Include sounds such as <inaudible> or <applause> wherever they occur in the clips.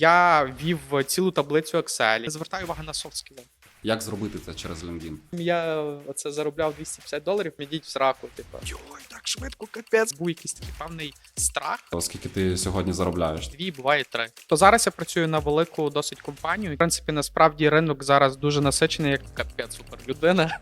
Я вів цілу таблицю Excel. Звертаю увагу на скіли. Як зробити це через LinkedIn? Я оце заробляв 250 доларів, мідіть в сраку. Типу, йой, так швидко, капець. Був якийсь такий певний страх. Оскільки ти сьогодні заробляєш? Дві буває три. То зараз я працюю на велику досить компанію. В принципі, насправді ринок зараз дуже насичений, як капець супер людина.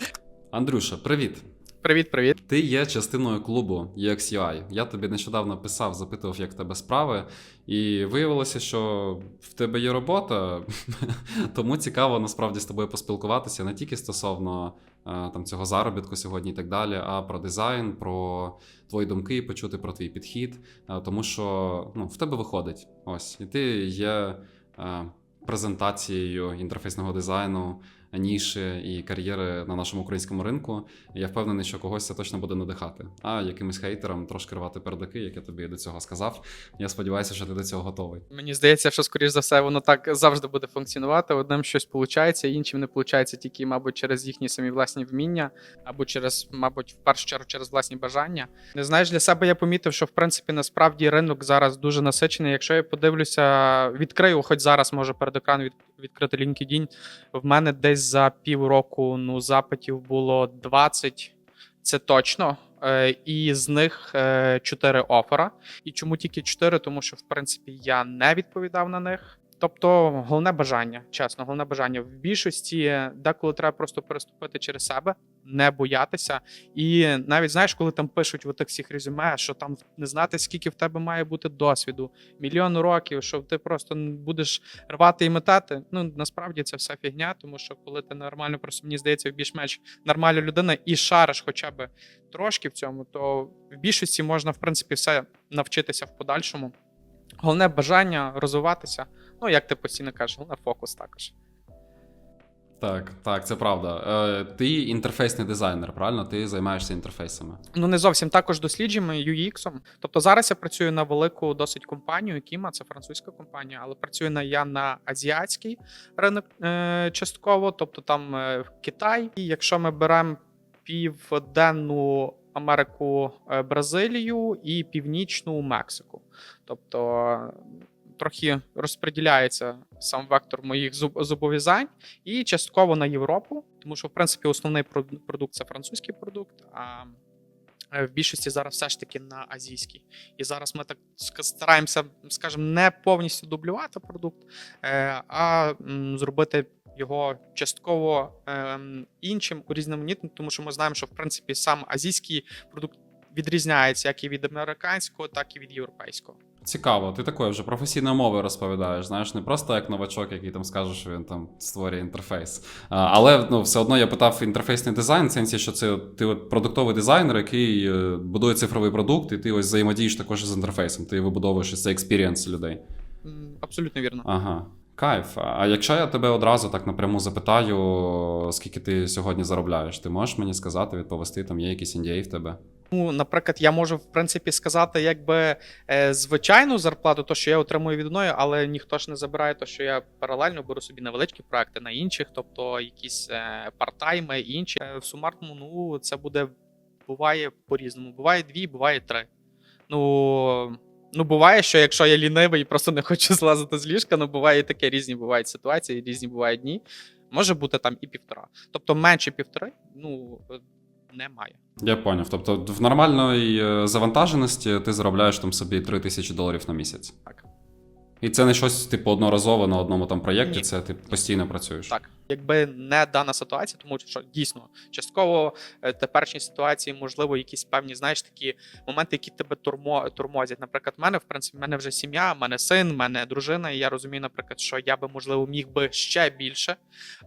<laughs> Андрюша, привіт. Привіт, привіт. Ти є частиною клубу UXUI. Я тобі нещодавно писав, запитував, як тебе справи, і виявилося, що в тебе є робота, <laughs> тому цікаво насправді з тобою поспілкуватися не тільки стосовно е, там цього заробітку сьогодні і так далі, а про дизайн, про твої думки, почути про твій підхід. Е, Тому що ну, в тебе виходить. Ось, і ти є е, презентацією інтерфейсного дизайну ніші і кар'єри на нашому українському ринку. Я впевнений, що когось це точно буде надихати. А якимось хейтерам трошки рвати пердаки, як я тобі до цього сказав. Я сподіваюся, що ти до цього готовий. Мені здається, що скоріш за все воно так завжди буде функціонувати. Одним щось виходить, іншим не виходить тільки, мабуть, через їхні самі власні вміння, або через, мабуть, в першу чергу через власні бажання. Не знаєш, для себе я помітив, що в принципі насправді ринок зараз дуже насичений. Якщо я подивлюся, відкрию, хоч зараз може перед екраном від, відкрити LinkedIn, в мене десь за півроку ну запитів було 20, це точно. Е, І з них 4 офера. І чому тільки 4? Тому що, в принципі, я не відповідав на них. Тобто, головне бажання, чесно, головне бажання. В більшості деколи треба просто переступити через себе, не боятися. І навіть знаєш, коли там пишуть в тих всіх резюме, що там не знати, скільки в тебе має бути досвіду, мільйон років, що ти просто будеш рвати і метати. Ну насправді це все фігня, тому що коли ти нормально, просто мені здається, більш-менш нормальна людина і шариш хоча б трошки в цьому, то в більшості можна, в принципі, все навчитися в подальшому. Головне бажання розвиватися. Ну, як ти постійно кажеш, головне фокус також. Так, так, це правда. Е, ти інтерфейсний дизайнер, правильно? Ти займаєшся інтерфейсами. Ну, не зовсім також досліджуємо UX. Тобто зараз я працюю на велику досить компанію, Кіма, це французька компанія, але працюю на я на азіатський ринок е, частково, тобто там е, Китай. І якщо ми беремо південну Америку, е, Бразилію і північну Мексику. Тобто трохи розподіляється сам вектор моїх зоб- зобов'язань і частково на Європу, тому що в принципі основний прод- продукт це французький продукт. А е, в більшості зараз все ж таки на азійський. І зараз ми так стараємося, скажімо, не повністю дублювати продукт, е, а зробити його частково ем, іншим урізноманітним, тому що ми знаємо, що в принципі сам азійський продукт відрізняється як і від американського, так і від європейського. Цікаво, ти такою вже професійною мовою розповідаєш. Знаєш, не просто як новачок, який там скаже, що він там створює інтерфейс. Але ну, все одно я питав інтерфейсний дизайн, в сенсі, що це ти от продуктовий дизайнер, який е, будує цифровий продукт, і ти ось взаємодієш також із інтерфейсом. Ти вибудовуєш цей експірієнс людей. Абсолютно вірно. Ага. Кайф. А якщо я тебе одразу так напряму запитаю, скільки ти сьогодні заробляєш, ти можеш мені сказати, відповісти, там є якісь NDA в тебе? Ну, наприклад, я можу в принципі сказати, якби е, звичайну зарплату, то що я отримую від одної, але ніхто ж не забирає, то що я паралельно беру собі невеличкі проекти на інших, тобто якісь е, партайми, інші. Е, в сумарному, ну це буде буває по-різному. Буває дві, буває три. Ну. Ну, буває, що якщо я лінивий і просто не хочу злазити з ліжка, ну буває таке різні бувають ситуації, різні бувають дні. Може бути там і півтора. Тобто менше півтори, ну е, немає. Я поняв. Тобто в нормальної е, завантаженості ти заробляєш там собі 3 тисячі доларів на місяць. Так. І це не щось, типу, одноразове на одному там проєкті, Ні. це ти постійно працюєш. Так, якби не дана ситуація, тому що дійсно частково е, теперішні ситуації, можливо, якісь певні, знаєш, такі моменти, які тебе турмо, турмозять. Наприклад, в мене, в принципі, в мене вже сім'я, в мене син, в мене дружина, і я розумію, наприклад, що я би, можливо, міг би ще більше.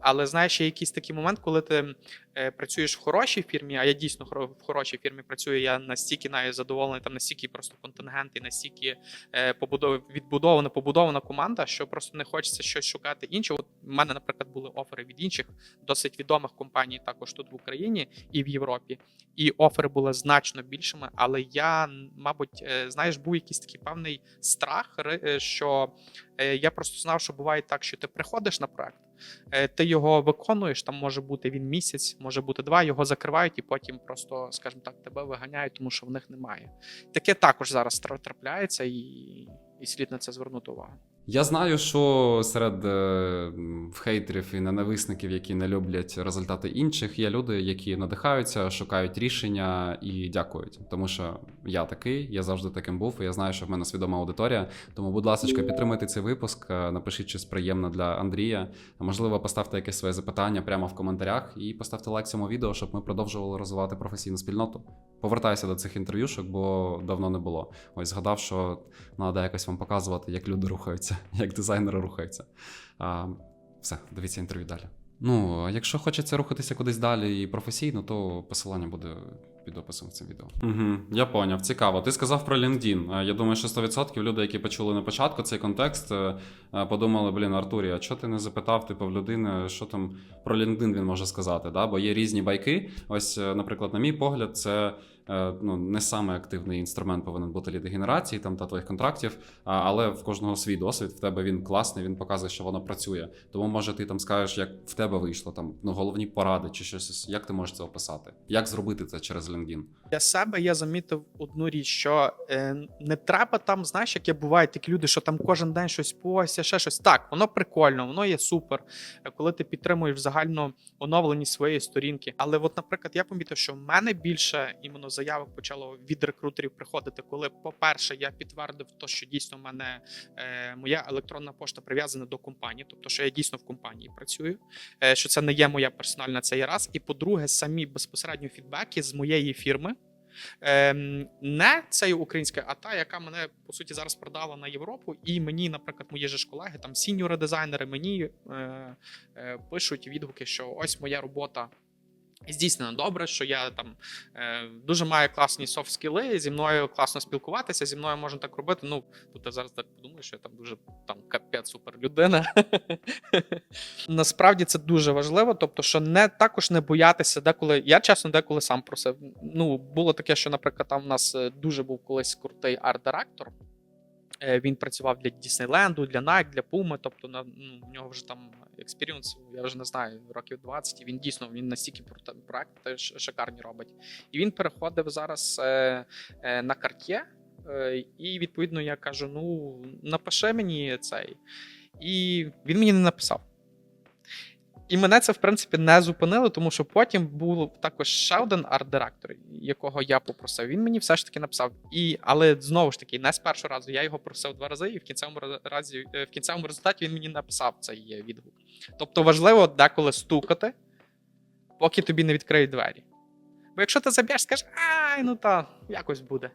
Але знаєш, є якийсь такий момент, коли ти е, працюєш в хорошій фірмі, а я дійсно в хорошій фірмі працюю. Я настільки навіть задоволений, там настільки просто контингент і настільки е, побудов... відбудована, побудована команда, що просто не хочеться щось шукати інше. От в мене, наприклад, були офери від інших досить відомих компаній, також тут в Україні і в Європі. І офери були значно більшими. Але я, мабуть, е, знаєш, був якийсь такий певний страх, е, що е, я просто знав, що буває так, що ти приходиш на проект. Ти його виконуєш, там може бути він місяць, може бути два, його закривають, і потім просто, скажімо так, тебе виганяють, тому що в них немає. Таке також зараз трапляється, і, і слід на це звернути увагу. Я знаю, що серед е, хейтерів і ненависників, які не люблять результати інших, є люди, які надихаються, шукають рішення і дякують. Тому що я такий, я завжди таким був, і я знаю, що в мене свідома аудиторія. Тому, будь ласка, підтримайте цей випуск, е, напишіть щось приємне для Андрія. Можливо, поставте якесь своє запитання прямо в коментарях і поставте лайк цьому відео, щоб ми продовжували розвивати професійну спільноту. Повертаюся до цих інтерв'юшок, бо давно не було. Ось згадав, що треба якось вам показувати, як люди рухаються, <laughs> як дизайнери рухаються. А, все, дивіться інтерв'ю далі. Ну, якщо хочеться рухатися кудись далі і професійно, то посилання буде під описом в цим відео. Угу, я поняв, цікаво. Ти сказав про LinkedIn. Я думаю, що 100% люди, які почули на початку цей контекст, е, подумали: блін, Артурі, а чого ти не запитав типу, в людини, що там про LinkedIn він може сказати? Да? Бо є різні байки. Ось, е, наприклад, на мій погляд, це ну, не саме активний інструмент повинен бути лідогенерації там та твоїх контрактів, але в кожного свій досвід. В тебе він класний, він показує, що воно працює. Тому може ти там скажеш, як в тебе вийшло, там ну головні поради чи щось. Як ти можеш це описати? Як зробити це через LinkedIn? Для себе я замітив одну річ, що е, не треба там, знаєш, яке бувають такі люди, що там кожен день щось постять, ще щось. Так, воно прикольно, воно є супер, е, коли ти підтримуєш загальну оновленість своєї сторінки. Але, от, наприклад, я помітив, що в мене більше іменно заявок почало від рекрутерів приходити, коли, по-перше, я підтвердив то, що дійсно в мене е, моя електронна пошта прив'язана до компанії, тобто, що я дійсно в компанії працюю, е, що це не є моя персональна це є раз. І по-друге, самі безпосередньо фідбеки з моєї фірми. Ем, не цей а та, яка мене по суті зараз продала на Європу, і мені, наприклад, мої ж колеги, там сіньори дизайнери, мені е, е, пишуть відгуки, що ось моя робота. Здійснено добре, що я там е, дуже маю класні софт скіли, зі мною класно спілкуватися, зі мною можна так робити. Ну, тут я зараз так подумаю, що я там дуже там капець супер людина. <laughs> Насправді це дуже важливо, тобто, що не також не боятися деколи. Я чесно деколи сам просив. Ну, було таке, що, наприклад, там в нас е, дуже був колись крутий арт-директор. Е, Він працював для Діснейленду, для Nike, для Puma, тобто на ну, в нього вже там експіріенс, я вже не знаю, років 20, і він дійсно він настільки про- проекти шикарні робить. І він переходив зараз е, е, на Cartier, е, і відповідно я кажу: ну, напиши мені цей. І він мені не написав. І мене це, в принципі, не зупинило, тому що потім був також ще один арт-директор, якого я попросив. Він мені все ж таки написав. І, але знову ж таки, не з першого разу. Я його просив два рази, і в кінцевому разі, е, в кінцевому результаті він мені написав цей е, відгук. Тобто важливо деколи стукати, поки тобі не відкриють двері. Бо якщо ти заб'єш, скажеш, ай, ну та якось буде.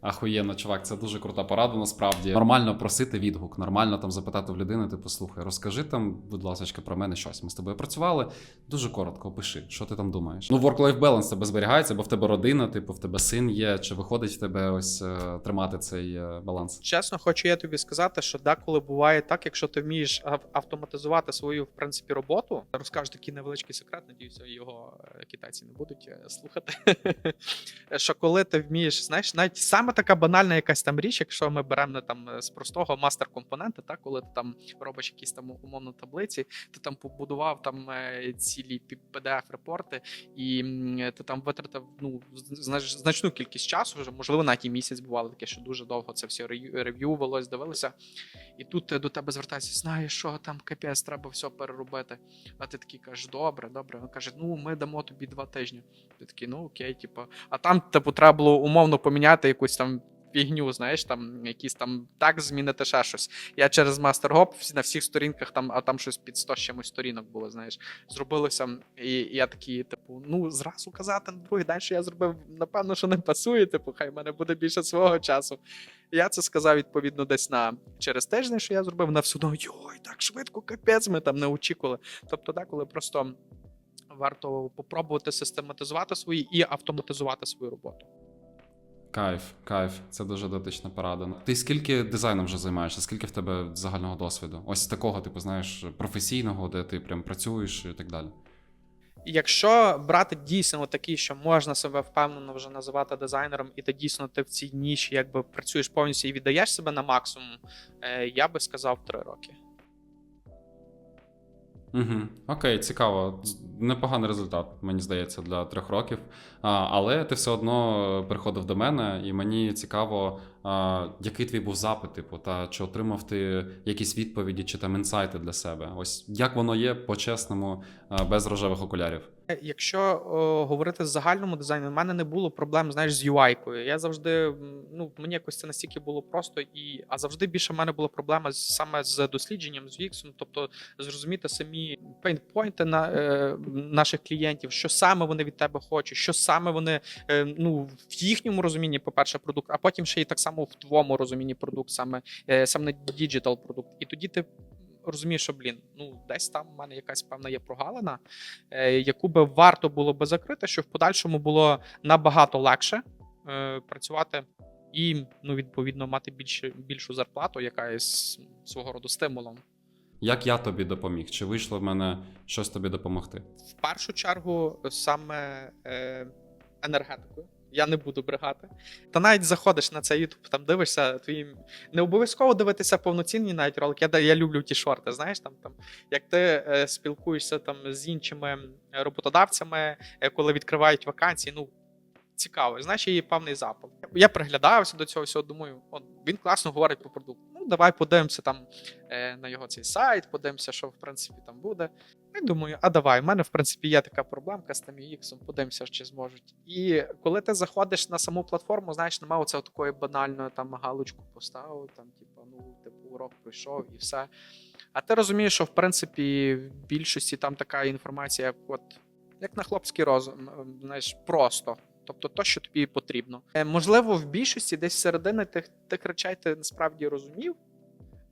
Ахуєнно, чувак, це дуже крута порада. Насправді нормально просити відгук, нормально там запитати в людини, типу, слухай, розкажи там, будь ласка, про мене щось. Ми з тобою працювали. Дуже коротко опиши, що ти там думаєш. Ну, work-life balance тебе зберігається, бо в тебе родина, типу, в тебе син є, чи виходить в тебе ось е, тримати цей е, баланс. Чесно, хочу я тобі сказати, що деколи буває так, якщо ти вмієш автоматизувати свою в принципі роботу, розкажу такий невеличкий секрет, надіюся, його е, китайці не будуть слухати. <laughs> що коли ти вмієш, знаєш, навіть саме така банальна якась там річ, якщо ми беремо не там з простого мастер-компонента, так, коли ти там робиш якісь там умовно таблиці, ти там побудував там е, цілі PDF-репорти, і ти там витратив ну, значну кількість часу, вже можливо, навіть і місяць бувало таке, що дуже довго це все рев'ювалось, дивилося. І тут до тебе звертається, знаєш, що там капець, треба все переробити. А ти такий кажеш, добре, добре. Він каже, ну ми дамо тобі два тижні. Ти такий, ну окей, типу. А там, типу, треба було умовно поміняти якусь там. Фігню, знаєш, там якісь там так змінити ще щось. Я через MasterGop всі на всіх сторінках там, а там щось під 100 чимось сторінок було, знаєш, зробилося. І, я такий, типу, ну зразу казати на другий що я зробив, напевно, що не пасує. Типу, хай в мене буде більше свого часу. Я це сказав відповідно десь на через тиждень, що я зробив на одно, йой, так швидко, капець, ми там не очікували. Тобто, деколи просто варто попробувати систематизувати свої і автоматизувати свою роботу. Кайф, кайф, це дуже дотична порада. Ти скільки дизайном вже займаєшся? Скільки в тебе загального досвіду? Ось такого, типу, знаєш, професійного, де ти прям працюєш і так далі. Якщо брати дійсно такий, що можна себе впевнено вже називати дизайнером, і ти дійсно ти в цій ніші якби працюєш повністю і віддаєш себе на максимум, е, я би сказав три роки. Угу. Окей, цікаво. Непоганий результат, мені здається, для трьох років. А, але ти все одно приходив до мене, і мені цікаво, який твій був запит, типу, та чи отримав ти якісь відповіді чи там інсайти для себе? Ось як воно є по-чесному, без рожевих окулярів? Якщо о, говорити з загальному дизайну, в мене не було проблем, знаєш, з UI-кою. Я завжди, ну мені якось це настільки було просто, і а завжди більше в мене була проблема з- саме з дослідженням, з UX, тобто зрозуміти самі пейнпойнти на е, наших клієнтів, що саме вони від тебе хочуть, що саме вони е, ну в їхньому розумінні, по-перше, продукт, а потім ще й так само в твоєму розумінні продукт, саме е, саме діджитал продукт. І тоді ти розумієш, що блін, ну десь там в мене якась певна є прогалина, е, яку би варто було би закрити, щоб в подальшому було набагато легше е, працювати і ну відповідно мати більше більшу зарплату, яка є свого роду стимулом. Як я тобі допоміг? Чи вийшло в мене щось тобі допомогти? В першу чергу саме е, енергетикою. Я не буду брехати. Та навіть заходиш на цей YouTube, там дивишся твої. Не обов'язково дивитися повноцінні навіть ролики. Я, я люблю ті шорти, знаєш, там, там як ти е, спілкуєшся там з іншими роботодавцями, е, коли відкривають вакансії. Ну, цікаво, знаєш, є певний запал. Я приглядався до цього всього, думаю, от він класно говорить про продукт. Давай подивимося там е, на його цей сайт, подивимося, що в принципі там буде. І думаю, а давай, в мене в принципі є така проблемка з тим UX, подивимося, чи зможуть. І коли ти заходиш на саму платформу, знаєш, немає оцього такої банальної там галочку поставив, там, типу, ну, типу, урок пройшов і все. А ти розумієш, що в принципі в більшості там така інформація, як от як на хлопський розум, знаєш, просто. Тобто то, що тобі потрібно. Е, Можливо, в більшості десь середини тих, тих речей ти насправді розумів,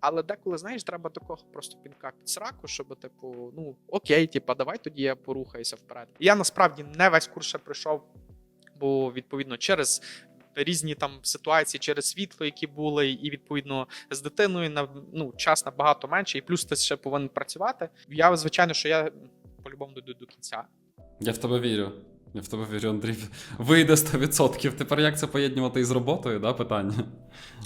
але деколи, знаєш, треба такого просто пінка під сраку, щоб, типу, ну окей, типа, давай тоді я порухаюся вперед. Я насправді не весь курс ще пройшов, бо відповідно через. Різні там ситуації через світло, які були, і відповідно з дитиною на ну час набагато менше, і плюс ти ще повинен працювати. Я звичайно, що я по-любому дойду до кінця. Я в тебе вірю. Я в тебе вірю, Андрій. Вийде 100%. Тепер як це поєднувати із роботою, да, питання?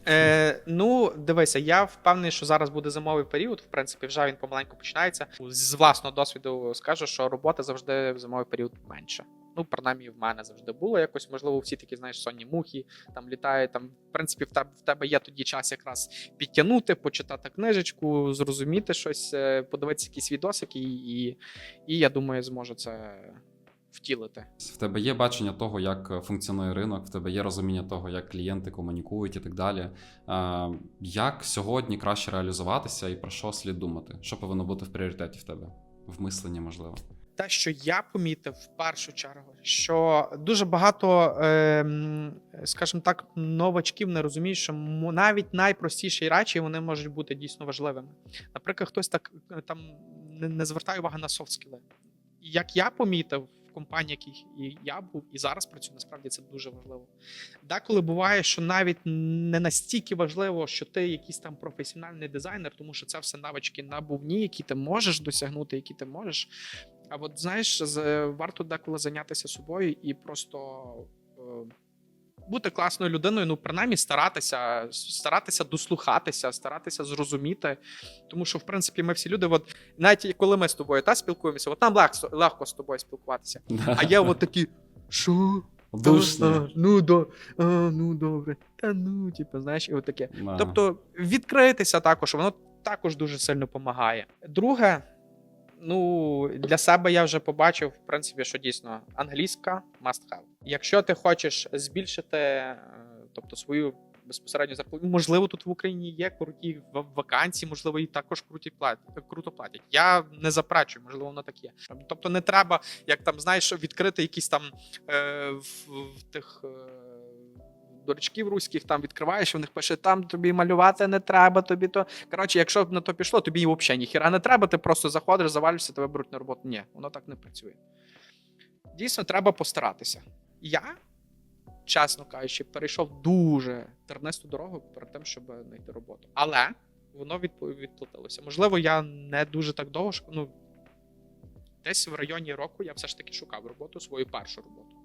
Е, ну, дивися, я впевнений, що зараз буде зимовий період. В принципі, вже він помаленьку починається. З власного досвіду скажу, що робота завжди в зимовий період менше. Ну, принаймні, в мене завжди було якось. Можливо, всі такі, знаєш, сонні мухи там літають. Там, в принципі, в тебе в тебе є тоді час якраз підтягнути, почитати книжечку, зрозуміти щось, е, подивитися якісь відосики, і, і, і я думаю, зможу це втілити. В тебе є бачення того, як е, функціонує ринок, в тебе є розуміння того, як клієнти комунікують і так далі. Як сьогодні краще реалізуватися і про що слід думати? Що повинно бути в пріоритеті в тебе? В мисленні, можливо. те, що я помітив в першу чергу, що дуже багато, ем, скажімо так, новачків не розуміють, що навіть найпростіші речі вони можуть бути дійсно важливими. Наприклад, хтось так е, там не, не звертає уваги на софт-скіли. Як я помітив в яких і я був і зараз працюю, насправді це дуже важливо. Деколи буває, що навіть не настільки важливо, що ти якийсь там професіональний дизайнер, тому що це все навички набувні, які ти можеш досягнути, які ти можеш. А от знаєш, варто деколи зайнятися собою і просто бути класною людиною, ну принаймні старатися, старатися дослухатися, старатися зрозуміти. Тому що, в принципі, ми всі люди, от навіть коли ми з тобою та спілкуємося, от нам легко, легко з тобою спілкуватися. А є от такі, що? Душні. А, ну до, а, ну добре. Та ну, типу, знаєш, і от таке. Тобто відкритися також, воно також дуже сильно допомагає. Друге, ну для себе я вже побачив, в принципі, що дійсно англійська must have. Якщо ти хочеш збільшити, е, тобто свою безпосередню зарплату, можливо, тут в Україні є круті ва- вакансії, можливо, і також круті платять, круто платять. Я не заперечую, можливо, воно так є. Тобто, не треба, як там знаєш, відкрити якісь там е, в, в тих. Е, Дурачків руських там відкриваєш, в них пише, там тобі малювати не треба, тобі то. Коротше, якщо б на то пішло, тобі взагалі ніхіра не треба, ти просто заходиш, завалюєшся, тебе беруть на роботу. Ні, воно так не працює. Дійсно, треба постаратися. Я, чесно кажучи, перейшов дуже тернисту дорогу перед тим, щоб знайти роботу. Але воно відплатилося. Можливо, я не дуже так довго. Ну, десь в районі року я все ж таки шукав роботу, свою першу роботу.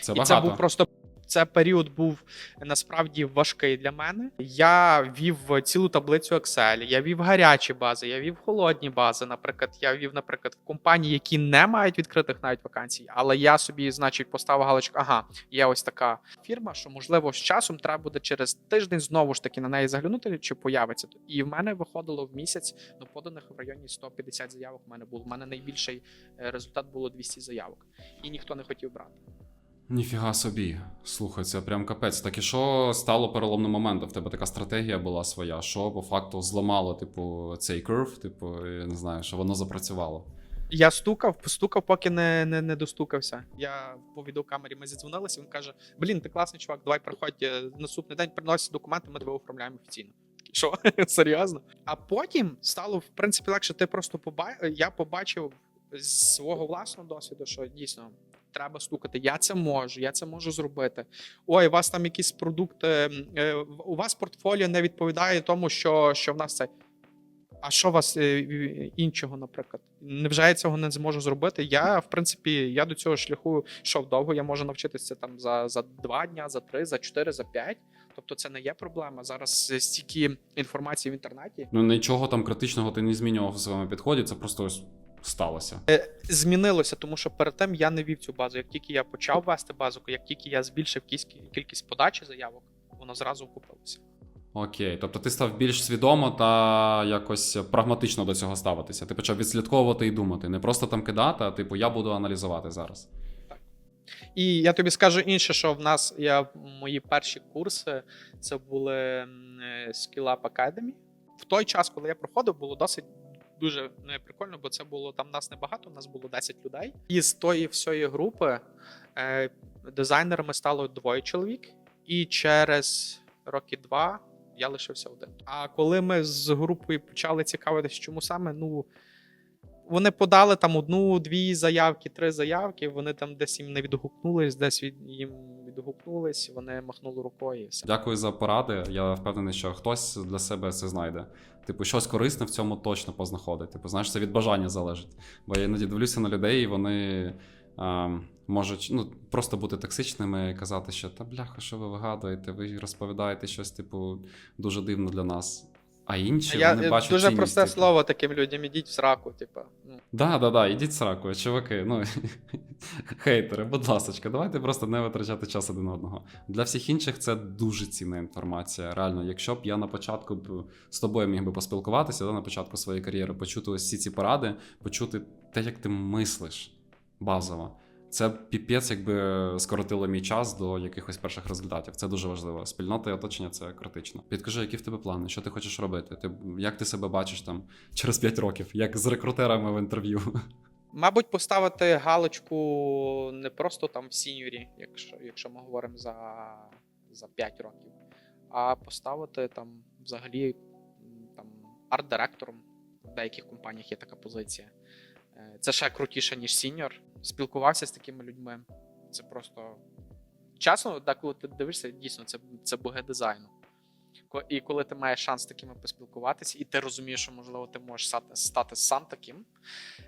Це І багато. це був просто Це період був насправді важкий для мене. Я вів цілу таблицю Excel, я вів гарячі бази, я вів холодні бази. Наприклад, я вів, наприклад, в компанії, які не мають відкритих навіть вакансій, але я собі, значить, поставив галочку, ага, є ось така фірма, що можливо з часом треба буде через тиждень знову ж таки на неї заглянути, чи появиться. І в мене виходило в місяць ну, поданих в районі 150 заявок. В мене було. В мене найбільший е, результат було 200 заявок, і ніхто не хотів брати. Ніфіга собі. Слухай, це прям капець. Так і що стало переломним моментом? В тебе така стратегія була своя, що по факту зламало, типу, цей curve, типу, я не знаю, що воно запрацювало. Я стукав, постукав, поки не, не, не достукався. Я по відеокамері ми зідзвонилися. Він каже: Блін, ти класний чувак, давай приходь е, наступний день, приносить документи, ми тебе оформляємо офіційно. Що <laughs> серйозно? А потім стало в принципі легше. Ти просто поба... я побачив з свого власного досвіду, що дійсно треба стукати. Я це можу, я це можу зробити. Ой, у вас там якісь продукти, е, у вас портфоліо не відповідає тому, що, що в нас це. А що у вас е, іншого, наприклад? Невже я цього не зможу зробити? Я, в принципі, я до цього шляху йшов довго. Я можу навчитися там за, за два дня, за три, за чотири, за п'ять. Тобто це не є проблема. Зараз е, стільки інформації в інтернеті. Ну нічого там критичного ти не змінював у своєму підході, це просто ось сталося. Змінилося, тому що перед тим я не вів цю базу. Як тільки я почав вести базу, як тільки я збільшив кількість, подачі заявок, воно зразу окупилося. Окей, тобто ти став більш свідомо та якось прагматично до цього ставитися. Ти почав відслідковувати і думати, не просто там кидати, а типу я буду аналізувати зараз. Так. І я тобі скажу інше, що в нас я мої перші курси це були е, Skill Up Academy. В той час, коли я проходив, було досить дуже е, прикольно, бо це було там нас небагато, нас було 10 людей. І з тої всієї групи е, дизайнерами стало двоє чоловік, і через роки два я лишився один. А коли ми з групою почали цікавитися, чому саме, ну. Вони подали там одну-дві заявки, три заявки. Вони там десь їм не відгукнулись, десь від їм відгукнулись, вони махнули рукою. І все. Дякую за поради. Я впевнений, що хтось для себе це знайде. Типу, щось корисне в цьому точно познаходить. Типу, знаєш, це від бажання залежить. Бо я іноді дивлюся на людей, і вони можуть ну, просто бути токсичними і казати, що та бляха, що ви вигадуєте, ви розповідаєте щось, типу, дуже дивно для нас. А інші Я вони бачать дуже цінність, просте типу. слово таким людям: ідіть в сраку, типу. Ну. Да, да, да, ідіть сраку, чуваки. Ну <laughs> хейтери, будь ласка, давайте просто не витрачати час один одного. Для всіх інших це дуже цінна інформація. Реально, якщо б я на початку б з тобою міг би поспілкуватися, да, на початку своєї кар'єри, почути ось всі ці поради, почути те, як ти мислиш базово. Це піпець, якби скоротило мій час до якихось перших результатів. Це дуже важливо. Спільнота і оточення це критично. Підкажи, які в тебе плани, що ти хочеш робити? Ти як ти себе бачиш там через 5 років, як з рекрутерами в інтерв'ю? <laughs> Мабуть, поставити галочку не просто там в сіньорі, якщо, якщо ми говоримо за, за 5 років, а поставити там взагалі там арт-директором. В деяких компаніях є така позиція. Е, Це ще крутіше, ніж сіньор. Спілкувався з такими людьми. Це просто чесно, так, коли ти дивишся, дійсно, це, це боги дизайну. І коли ти маєш шанс з такими поспілкуватися, і ти розумієш, що можливо ти можеш стати, стати сам таким,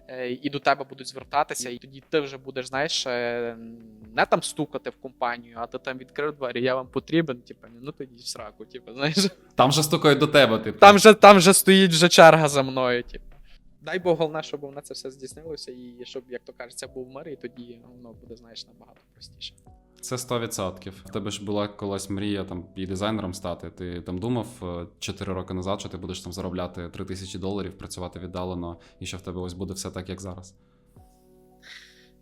е, і до тебе будуть звертатися, і тоді ти вже будеш, знаєш, е, не там стукати в компанію, а ти там відкрив двері, я вам потрібен, типу, ну тоді в сраку, типу, знаєш. Там же стукають до тебе, типу. Там же, там же стоїть вже черга за мною, типу. Дай Бог головне, щоб воно це все здійснилося, і щоб, як то кажуть, це був мир, і тоді воно буде, знаєш, набагато простіше. Це 100%. В тебе ж була колись мрія там і дизайнером стати. Ти там думав 4 роки назад, що ти будеш там заробляти 3 тисячі доларів, працювати віддалено, і що в тебе ось буде все так, як зараз.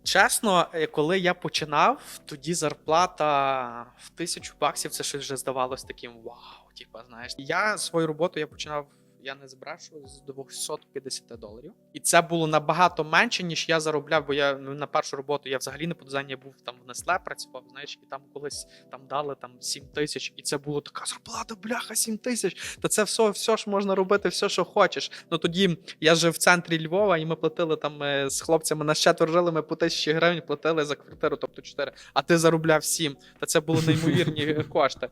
Чесно, е, коли я починав, тоді зарплата в тисячу баксів це щось вже здавалось таким вау. Типа, знаєш, я свою роботу я починав. Я не збрешу з 250 доларів, і це було набагато менше, ніж я заробляв. Бо я ну, на першу роботу я взагалі не по дизайні, я був там в Nestle працював. Знаєш, і там колись там дали там 7 тисяч, і це було така зарплата, бляха, 7 тисяч. Та це все, все ж можна робити, все, що хочеш. Ну тоді я жив в центрі Львова, і ми платили там е, з хлопцями на четверо жили, ми по тисячі гривень платили за квартиру, тобто 4, а ти заробляв 7. Та це були неймовірні <laughs> кошти.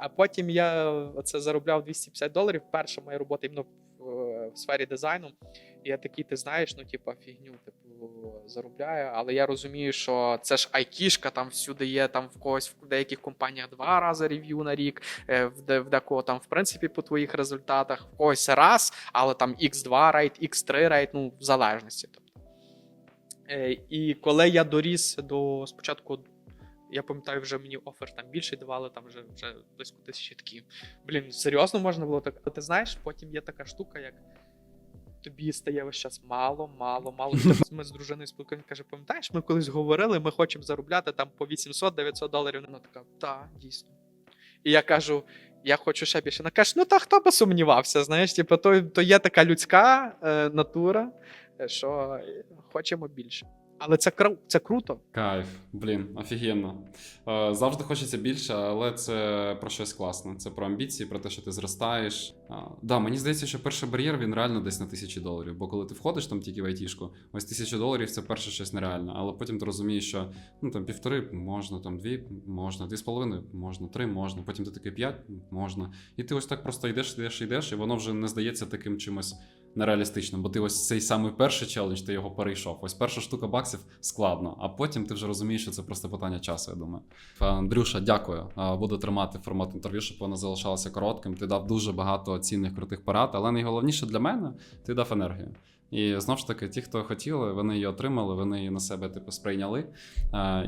А потім я це заробляв 250 доларів. Перша моя робота іменно в, сфері дизайну. І я такий, ти знаєш, ну, типу, фігню, типу, заробляю. Але я розумію, що це ж айтішка, там всюди є, там в когось в деяких компаніях два рази рев'ю на рік, е, в, де, в декого там, в принципі, по твоїх результатах, в когось раз, але там X2 рейт, X3 рейт, ну, в залежності. Тобто. Е, І коли я доріс до спочатку, я пам'ятаю, вже мені офер там більше давали, там вже, вже близько тисячі такі. Блін, серйозно можна було так. А ти знаєш, потім є така штука, як тобі стає весь час мало, мало, мало. <laughs> Ми з дружиною спілкуємося, каже, пам'ятаєш, ми колись говорили, ми хочемо заробляти там по 800-900 доларів. Вона така, так, дійсно. І я кажу, я хочу ще більше. Вона каже, ну та хто би сумнівався, знаєш, типу, то, то є така людська е, натура, що хочемо більше. Але це, це круто. Кайф, блін, офігенно. Е, Завжди хочеться більше, але це про щось класне. Це про амбіції, про те, що ти зростаєш. А, Да, мені здається, що перший бар'єр він реально десь на тисячі доларів. Бо коли ти входиш там тільки в айтішку, ось тисяча доларів це перше щось нереальне. Але потім ти розумієш, що ну там півтори можна, там дві можна, дві з половиною можна, три можна. Потім ти такий п'ять можна. І ти ось так просто йдеш, йдеш, йдеш, і воно вже не здається таким чимось нереалістичним, бо ти ось цей самий перший челендж, ти його перейшов. Ось перша штука баксів складно, а потім ти вже розумієш, що це просто питання часу, я думаю. Е, Андрюша, дякую. Е, Буду тримати формат інтерв'ю, щоб воно залишалося коротким. Ти дав дуже багато цінних крутих порад, але найголовніше для мене ти дав енергію. І знову ж таки, ті, хто хотіли, вони її отримали, вони її на себе типу сприйняли.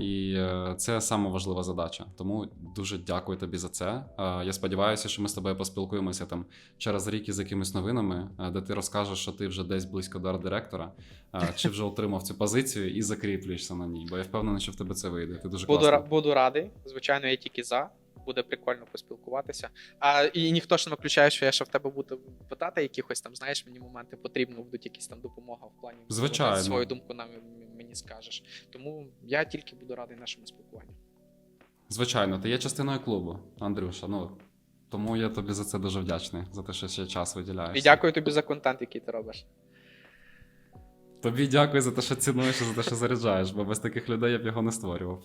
І е, це саме важлива задача. Тому дуже дякую тобі за це. Я сподіваюся, що ми з тобою поспілкуємося там через рік із якимись новинами, е, де ти розкажеш, що ти вже десь близько до арт-директора, чи вже отримав цю позицію і закріплюєшся на ній. Бо я впевнений, що в тебе це вийде. Ти дуже Буду, буду радий. Звичайно, я тільки за. Буде прикольно поспілкуватися. А і ніхто ж не виключає, що я ще в тебе буду питати якихось там, знаєш, мені моменти потрібно, будуть якісь там допомога в плані Звичайно. ти свою думку нам мені скажеш. Тому я тільки буду радий нашому спілкуванню. Звичайно, ти є частиною клубу, Андрюша. Ну тому я тобі за це дуже вдячний, за те, що ще час виділяєш. І дякую тобі за контент, який ти робиш. Тобі дякую за те, що цінуєш і за те, що заряджаєш, бо без таких людей я б його не створював.